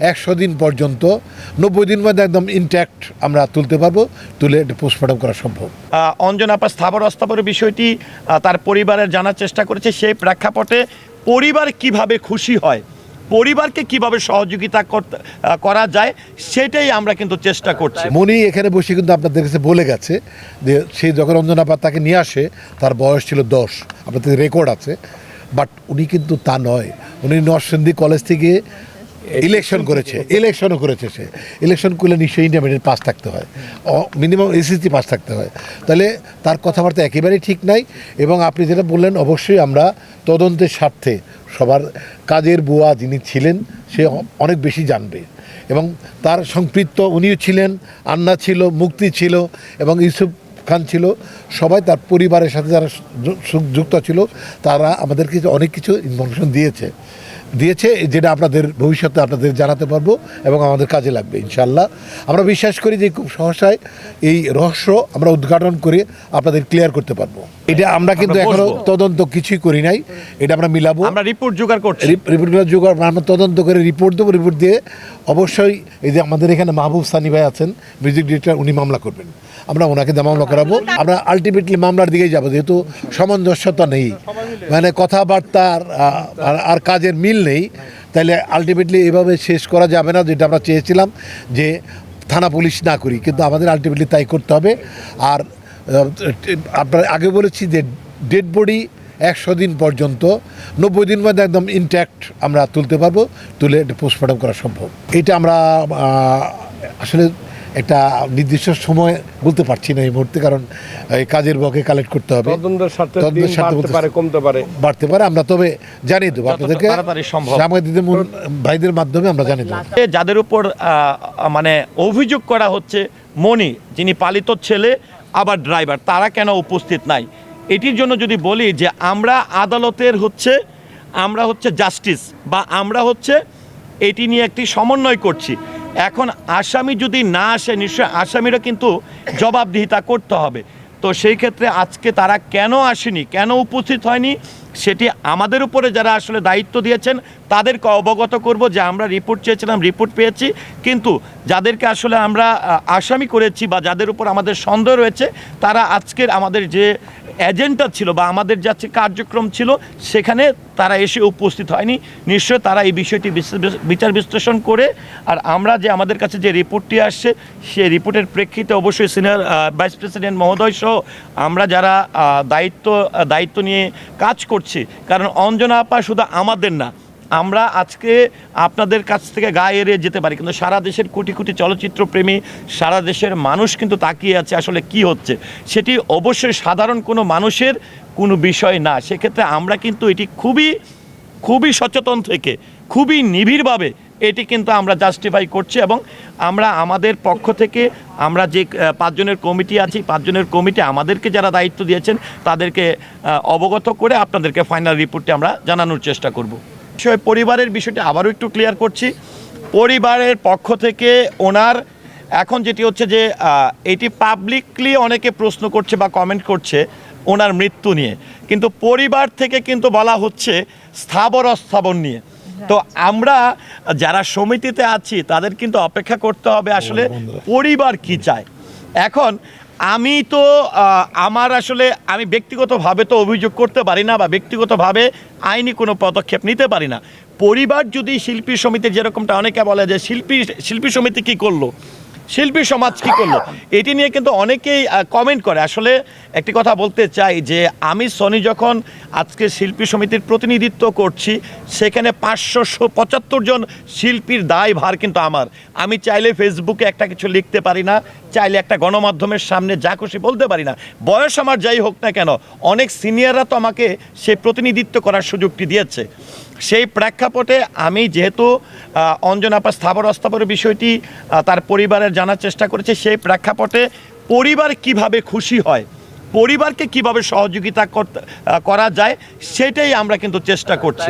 একশো দিন পর্যন্ত নব্বই দিন মধ্যে একদম ইনট্যাক্ট আমরা তুলতে পারব তুলে এটা পোস্টমর্টম করা সম্ভব। অঞ্জন আপা স্থাবর অস্থাবরের বিষয়টি তার পরিবারের জানার চেষ্টা করেছে সেই প্রেক্ষাপটে পরিবার কীভাবে খুশি হয় পরিবারকে কীভাবে সহযোগিতা করতে- করা যায় সেটাই আমরা কিন্তু চেষ্টা করছি। মনি এখানে বসে কিন্তু আপনাদের কাছে বলে গেছে যে সেই যখন অঞ্জনাপা তাকে নিয়ে আসে তার বয়স ছিল দশ আপনাদের রেকর্ড আছে বাট উনি কিন্তু তা নয়। উনি নরসিংদী কলেজ থেকে ইলেকশন করেছে ইলেকশনও করেছে সে। ইলেকশন করলে নিশ্চয়ই ইন্টারমিডিয়েট পাস থাকতে হয়। মিনিমাম এসএসসি পাস থাকতে হয়। তাহলে তার কথাবার্তা একেবারেই ঠিক নাই এবং আপনি যেটা বললেন অবশ্যই আমরা তদন্তের স্বার্থে সবার কাজের বুয়া যিনি ছিলেন সে অনেক বেশি জানবে। এবং তার সম্পৃক্ত উনিও ছিলেন আন্না ছিল মুক্তি ছিল এবং ইউসুফ খান ছিল সবাই তার পরিবারের সাথে যারা যুক্ত ছিল তারা আমাদেরকে অনেক কিছু ইনফরমেশন দিয়েছে। দিয়েছে যেটা আপনাদের ভবিষ্যতে আপনাদের জানাতে পারব এবং আমাদের কাজে লাগবে ইনশাল্লাহ আমরা বিশ্বাস করি যে খুব সহসায় এই রহস্য আমরা উদ্ঘাটন করে আপনাদের ক্লিয়ার করতে পারব। এটা আমরা কিন্তু এখনও তদন্ত কিছুই করি নাই। এটা আমরা মিলাবো। আমরা রিপোর্ট জোগাড় করছি। রিপোর্টগুলো জোগাড় আমরা তদন্ত করে রিপোর্ট দেবো রিপোর্ট দিয়ে অবশ্যই এই যে আমাদের এখানে মাহবুব সানি ভাই আছেন মিউজিক ডিরেক্টর উনি মামলা করবেন। আমরা ওনাকে দিয়ে মামলা করাবো। আমরা আলটিমেটলি মামলার দিকেই যাব যেহেতু সামঞ্জস্যতা নেই। মানে কথাবার্তা আর- কাজের মিল নেই। তাহলে আলটিমেটলি এভাবে শেষ করা যাবে না, যেটা আমরা চেয়েছিলাম, যে থানা পুলিশ না করি। কিন্তু আমাদের আলটিমেটলি তাই করতে হবে। আর আপনার আগে বলেছি যে ডেড বডি একশো দিন পর্যন্ত, নব্বই দিন মধ্যে একদম ইনট্যাক্ট আমরা তুলতে পারব, তুলে পোস্টমর্টম করা সম্ভব। এটা আমরা আসলে একটা নির্দিষ্ট সময় বলতে পারছি না এই মুহূর্তে কারণ এই কাজের বকে কালেক্ট করতে হবে। তদন্তের স্বার্থে তদন্তের স্বার্থে বাড়তে পারে কমতে পারে। বাড়তে পারে আমরা তবে জানিয়ে দেবো। আপনাদেরকে তাড়াতাড়ি সম্ভব। সাংবাদিকদের ভাইদের মাধ্যমে আমরা জানিয়ে দেবো। যাদের উপর মানে অভিযোগ করা হচ্ছে মনি যিনি পালিত ছেলে আবার ড্রাইভার তারা কেন উপস্থিত নাই? এটির জন্য যদি বলি যে আমরা আদালতের হচ্ছে আমরা হচ্ছে জাস্টিস বা আমরা হচ্ছে এটি নিয়ে একটি সমন্বয় করছি। এখন আসামি যদি না আসে নিশ্চয় আসামিরা কিন্তু জবাবদিহিতা করতে হবে। তো সেই ক্ষেত্রে আজকে তারা কেন আসেনি, কেন উপস্থিত হয়নি, সেটি আমাদের উপরে যারা আসলে দায়িত্ব দিয়েছেন, তাদেরকে অবগত করব যে আমরা রিপোর্ট চেয়েছিলাম, রিপোর্ট পেয়েছি। কিন্তু যাদেরকে আসলে আমরা আসামি করেছি বা যাদের উপর আমাদের সন্দেহ রয়েছে, তারা আজকের আমাদের যে এজেন্টটা ছিল বা আমাদের যাচ্ছে কার্যক্রম ছিল, সেখানে তারা এসে উপস্থিত হয়নি। নিশ্চয় তারা এই বিষয়টি বিচার বিশ্লেষণ করে, আর আমরা যে আমাদের কাছে যে রিপোর্টটি আসছে, সেই রিপোর্টের প্রেক্ষিতে অবশ্যই সিনিয়র ভাইস প্রেসিডেন্ট মহোদয় সহ আমরা যারা দায়িত্ব দায়িত্ব নিয়ে কাজ করছি, কারণ অঞ্জনা আপা শুধু আমাদের না আমরা আজকে আপনাদের কাছ থেকে গায়ে এড়িয়ে যেতে পারি, কিন্তু সারা দেশের কোটি কোটি চলচ্চিত্র প্রেমী সারা দেশের মানুষ কিন্তু তাকিয়ে আছে আসলে কি হচ্ছে। সেটি অবশ্যই সাধারণ কোনো মানুষের কোনো বিষয় না। সেক্ষেত্রে আমরা কিন্তু এটি খুবই খুবই সচেতন থেকে, খুবই নিবিড়ভাবে এটি কিন্তু আমরা জাস্টিফাই করছি এবং আমরা আমাদের পক্ষ থেকে আমরা যে পাঁচজনের কমিটি আছি, পাঁচজনের কমিটি আমাদেরকে যারা দায়িত্ব দিয়েছেন, তাদেরকে অবগত করে আপনাদেরকে ফাইনাল রিপোর্টটি আমরা জানানোর চেষ্টা করব। বিষয় পরিবারের বিষয়টি আবারও একটু ক্লিয়ার করছি। পরিবারের পক্ষ থেকে ওনার এখন যেটি হচ্ছে যে এটি পাবলিকলি অনেকে প্রশ্ন করছে বা কমেন্ট করছে ওনার মৃত্যু নিয়ে। কিন্তু পরিবার থেকে কিন্তু বলা হচ্ছে স্থাবর অস্থাবর নিয়ে। তো আমরা যারা সমিতিতে আছি তাদের কিন্তু অপেক্ষা করতে হবে আসলে পরিবার কি চায়। এখন আমি তো আমার আসলে, আমি ব্যক্তিগতভাবে তো অভিযোগ করতে পারি না বা ব্যক্তিগতভাবে আইনি কোনো পদক্ষেপ নিতে পারি না। পরিবার যদি শিল্পী সমিতি যেরকমটা অনেকে বলে যে শিল্পী শিল্পী সমিতি কি করল? শিল্পী সমাজ কি করল? এটি নিয়ে কিন্তু অনেকেই কমেন্ট করে। আসলে একটি কথা বলতে চাই যে, আমি সনি যখন আজকে শিল্পী সমিতির প্রতিনিধিত্ব করছি, সেখানে পাঁচশো পঁচাত্তর জন শিল্পীর দায় ভার কিন্তু আমার। আমি চাইলে ফেসবুকে একটা কিছু লিখতে পারি না, চাইলে একটা গণমাধ্যমের সামনে যা খুশি বলতে পারি না। বয়স আমার যাই হোক না কেন, অনেক সিনিয়ররা তো আমাকে সে প্রতিনিধিত্ব করার সুযোগটি দিয়েছে। সেই প্রেক্ষাপটে আমি যেহেতু অঞ্জনাপা স্থাবর অস্থাবর বিষয়টি তার পরিবারের জানার চেষ্টা করেছে, সেই প্রেক্ষাপটে পরিবার কীভাবে খুশি হয়, পরিবারকে কীভাবে সহযোগিতা করা যায়, সেটাই আমরা কিন্তু চেষ্টা করছি।